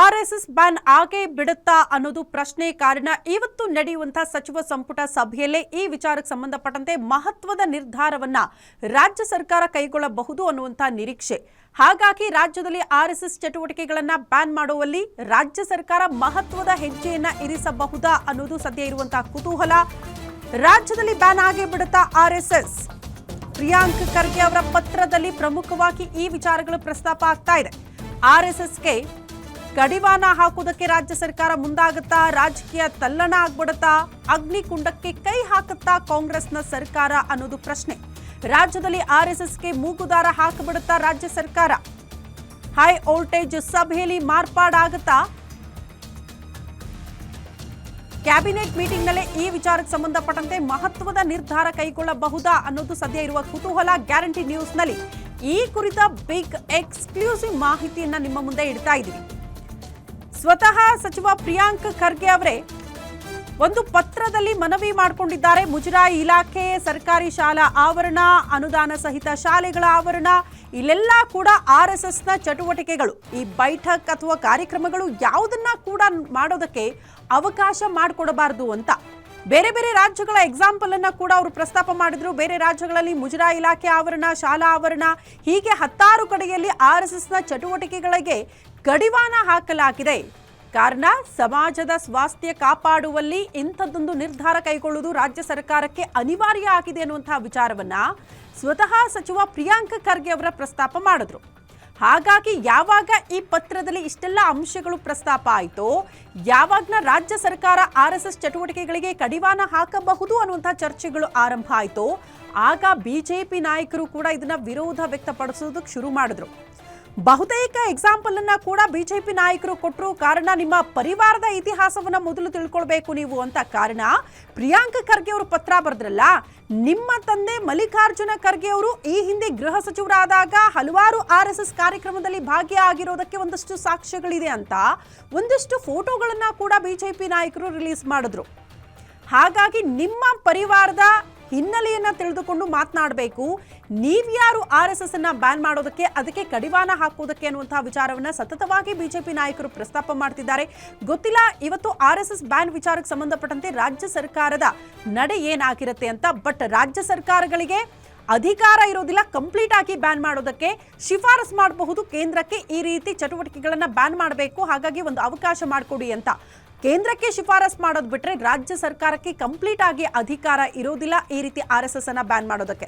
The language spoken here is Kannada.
ಆರ್ ಎಸ್ ಎಸ್ ಬ್ಯಾನ್ ಆಗೇ ಬಿಡುತ್ತಾ ಅನ್ನೋದು ಪ್ರಶ್ನೆ ಕಾರಣ ಇವತ್ತು ನಡೆಯುವಂತಹ ಸಚಿವ ಸಂಪುಟ ಸಭೆಯಲ್ಲೇ ಈ ವಿಚಾರಕ್ಕೆ ಸಂಬಂಧಪಟ್ಟಂತೆ ಮಹತ್ವದ ನಿರ್ಧಾರವನ್ನ ರಾಜ್ಯ ಸರ್ಕಾರ ಕೈಗೊಳ್ಳಬಹುದು ಅನ್ನುವಂತಹ ನಿರೀಕ್ಷೆ. ಹಾಗಾಗಿ ರಾಜ್ಯದಲ್ಲಿ ಆರ್ ಎಸ್ ಎಸ್ ಚಟುವಟಿಕೆಗಳನ್ನ ಬ್ಯಾನ್ ಮಾಡುವಲ್ಲಿ ರಾಜ್ಯ ಸರ್ಕಾರ ಮಹತ್ವದ ಹೆಜ್ಜೆಯನ್ನ ಇರಿಸಬಹುದಾ ಅನ್ನೋದು ಸದ್ಯ ಇರುವಂತಹ ಕುತೂಹಲ. ರಾಜ್ಯದಲ್ಲಿ ಬ್ಯಾನ್ ಆಗೇ ಬಿಡುತ್ತಾ R S S Priyank Kharge ಅವರ ಪತ್ರದಲ್ಲಿ ಪ್ರಮುಖವಾಗಿ ಈ ವಿಚಾರಗಳು ಪ್ರಸ್ತಾಪ ಆಗ್ತಾ ಇದೆ. ಆರ್ಎಸ್ಎಸ್ಗೆ ಕಡಿವಾಣ ಹಾಕುವುದಕ್ಕೆ ರಾಜ್ಯ ಸರ್ಕಾರ ಮುಂದಾಗುತ್ತಾ? ರಾಜಕೀಯ ತಲ್ಲಣ ಆಗ್ಬಿಡುತ್ತಾ? ಅಗ್ನಿಕುಂಡಕ್ಕೆ ಕೈ ಹಾಕುತ್ತಾ ಕಾಂಗ್ರೆಸ್ನ ಸರ್ಕಾರ ಅನ್ನೋದು ಪ್ರಶ್ನೆ. ರಾಜ್ಯದಲ್ಲಿ ಆರ್ಎಸ್ಎಸ್ಗೆ ಮೂಗುದಾರ ಹಾಕಿಬಿಡುತ್ತಾ ರಾಜ್ಯ ಸರ್ಕಾರ? ಹೈ ವೋಲ್ಟೇಜ್ ಸಭೆಯಲ್ಲಿ ಮಾರ್ಪಾಡಾಗುತ್ತಾ? ಕ್ಯಾಬಿನೆಟ್ ಮೀಟಿಂಗ್ನಲ್ಲೇ ಈ ವಿಚಾರಕ್ಕೆ ಸಂಬಂಧಪಟ್ಟಂತೆ ಮಹತ್ವದ ನಿರ್ಧಾರ ಕೈಗೊಳ್ಳಬಹುದಾ ಅನ್ನೋದು ಸದ್ಯ ಇರುವ ಕುತೂಹಲ ಗ್ಯಾರಂಟಿ ನ್ಯೂಸ್ನಲ್ಲಿ. ಈ ಕುರಿತ ಬಿಗ್ ಎಕ್ಸ್ಕ್ಲೂಸಿವ್ ಮಾಹಿತಿಯನ್ನ ನಿಮ್ಮ ಮುಂದೆ ಇಡ್ತಾ ಇದ್ದೀವಿ. ಸ್ವತಃ ಸಚಿವ ಪ್ರಿಯಾಂಕ್ ಖರ್ಗೆ ಅವರೇ ಒಂದು ಪತ್ರದಲ್ಲಿ ಮನವಿ ಮಾಡಿಕೊಂಡಿದ್ದಾರೆ. ಮುಜರಾಯಿ ಇಲಾಖೆ, ಸರ್ಕಾರಿ ಶಾಲಾ ಆವರಣ, ಅನುದಾನ ಸಹಿತ ಶಾಲೆಗಳ ಆವರಣ, ಇಲ್ಲೆಲ್ಲ ಕೂಡ ಆರ್ ಎಸ್ ಎಸ್ನ ಚಟುವಟಿಕೆಗಳು. ಈ ಬೈಠಕ್ ಅಥವಾ ಕಾರ್ಯಕ್ರಮಗಳು ಯಾವುದನ್ನ ಕೂಡ ಮಾಡೋದಕ್ಕೆ ಅವಕಾಶ ಮಾಡಿಕೊಡಬಾರದು ಅಂತ. ಬೇರೆ ಬೇರೆ ರಾಜ್ಯಗಳ ಎಕ್ಸಾಂಪಲ್ ಅನ್ನ ಕೂಡ ಅವರು ಪ್ರಸ್ತಾಪ ಮಾಡಿದ್ರು. ಬೇರೆ ರಾಜ್ಯಗಳಲ್ಲಿ ಮುಜರಾಯಿ ಇಲಾಖೆ ಆವರಣ, ಶಾಲಾ ಆವರಣ, ಹೀಗೆ ಹತ್ತಾರು ಕಡೆಯಲ್ಲಿ ಆರ್ ಎಸ್ ಎಸ್ನ ಚಟುವಟಿಕೆಗಳಿಗೆ ಕಡಿವಾಣ ಹಾಕಲಾಗಿದೆ. ಕಾರಣ, ಸಮಾಜದ ಸ್ವಾಸ್ಥ್ಯ ಕಾಪಾಡುವಲ್ಲಿ ಇಂಥದ್ದೊಂದು ನಿರ್ಧಾರ ಕೈಗೊಳ್ಳುವುದು ರಾಜ್ಯ ಸರ್ಕಾರಕ್ಕೆ ಅನಿವಾರ್ಯ ಆಗಿದೆ ಅನ್ನುವಂತಹ ವಿಚಾರವನ್ನ ಸ್ವತಃ ಸಚಿವ ಪ್ರಿಯಾಂಕ ಖರ್ಗೆ ಅವರ ಪ್ರಸ್ತಾಪ ಮಾಡಿದ್ರು. ಹಾಗಾಗಿ ಯಾವಾಗ ಈ ಪತ್ರದಲ್ಲಿ ಇಷ್ಟೆಲ್ಲ ಅಂಶಗಳು ಪ್ರಸ್ತಾಪ ಆಯಿತೋ ಯಾವಾಗ ರಾಜ್ಯ ಸರ್ಕಾರ ಆರ್ ಎಸ್ ಎಸ್ ಚಟುವಟಿಕೆಗಳಿಗೆ ಕಡಿವಾಣ ಹಾಕಬಹುದು ಅನ್ನುವಂಥ ಚರ್ಚೆಗಳು ಆರಂಭ ಆಯಿತೋ, ಆಗ ಬಿಜೆಪಿ ನಾಯಕರು ಕೂಡ ಇದನ್ನ ವಿರೋಧ ವ್ಯಕ್ತಪಡಿಸೋದಕ್ಕೆ ಶುರು ಮಾಡಿದ್ರು. ಬಹುತೇಕ ಎಕ್ಸಾಂಪಲ್ ಅನ್ನ ಕೂಡ ಬಿಜೆಪಿ ನಾಯಕರು ಕೊಟ್ಟರು ಕಾರಣ, ನಿಮ್ಮ ಪರಿವಾರದ ಇತಿಹಾಸವನ್ನ ಮೊದಲು ತಿಳ್ಕೊಳ್ಬೇಕು ನೀವು ಅಂತ ಕಾರಣ, ಪ್ರಿಯಾಂಕ ಖರ್ಗೆ ಅವರು ಪತ್ರ ಬರೆದ್ರಲ್ಲ, ನಿಮ್ಮ ತಂದೆ ಮಲ್ಲಿಕಾರ್ಜುನ ಖರ್ಗೆ ಅವರು ಈ ಹಿಂದೆ ಗೃಹ ಸಚಿವರಾದಾಗ ಹಲವಾರು ಆರ್ ಎಸ್ ಎಸ್ ಕಾರ್ಯಕ್ರಮದಲ್ಲಿ ಭಾಗಿಯಾಗಿರೋದಕ್ಕೆ ಒಂದಷ್ಟು ಸಾಕ್ಷ್ಯಗಳಿದೆ ಅಂತ ಒಂದಷ್ಟು ಫೋಟೋಗಳನ್ನ ಕೂಡ ಬಿಜೆಪಿ ನಾಯಕರು ರಿಲೀಸ್ ಮಾಡಿದ್ರು. ಹಾಗಾಗಿ ನಿಮ್ಮ ಪರಿವಾರದ ಹಿನ್ನೆಲೆಯನ್ನ ತಿಳಿದುಕೊಂಡು ಮಾತನಾಡಬೇಕು. ನೀವ್ಯಾರು ಆರ್ ಎಸ್ ಎಸ್ ಅನ್ನ ಬ್ಯಾನ್ ಮಾಡೋದಕ್ಕೆ ಅದಕ್ಕೆ ಕಡಿವಾಣ ಹಾಕುವುದಕ್ಕೆ ಅನ್ನುವಂತಹ ವಿಚಾರವನ್ನ ಸತತವಾಗಿ ಬಿಜೆಪಿ ನಾಯಕರು ಪ್ರಸ್ತಾಪ ಮಾಡ್ತಿದ್ದಾರೆ. ಗೊತ್ತಿಲ್ಲ, ಇವತ್ತು ಆರ್ ಎಸ್ ಎಸ್ ಬ್ಯಾನ್ ವಿಚಾರಕ್ಕೆ ಸಂಬಂಧಪಟ್ಟಂತೆ ರಾಜ್ಯ ಸರ್ಕಾರದ ನಡೆ ಏನಾಗಿರುತ್ತೆ ಅಂತ ಬಟ್ ರಾಜ್ಯ ಸರ್ಕಾರಗಳಿಗೆ ಅಧಿಕಾರ ಇರೋದಿಲ್ಲ ಕಂಪ್ಲೀಟ್ ಆಗಿ ಬ್ಯಾನ್ ಮಾಡೋದಕ್ಕೆ ಶಿಫಾರಸ್ ಮಾಡಬಹುದು, ಕೇಂದ್ರಕ್ಕೆ ಈ ರೀತಿ ಚಟುವಟಿಕೆಗಳನ್ನ ಬ್ಯಾನ್ ಮಾಡಬೇಕು, ಹಾಗಾಗಿ ಒಂದು ಅವಕಾಶ ಮಾಡಿಕೊಡಿ ಅಂತ. ಕೇಂದ್ರಕ್ಕೆ ಶಿಫಾರಸ್ ಮಾಡೋದು ಬಿಟ್ರೆ ರಾಜ್ಯ ಸರ್ಕಾರಕ್ಕೆ ಕಂಪ್ಲೀಟ್ ಆಗಿ ಅಧಿಕಾರ ಇರೋದಿಲ್ಲ ಈ ರೀತಿ ಆರ್ ಎಸ್ ಎಸ್ ಅನ್ನ ಬ್ಯಾನ್ ಮಾಡೋದಕ್ಕೆ.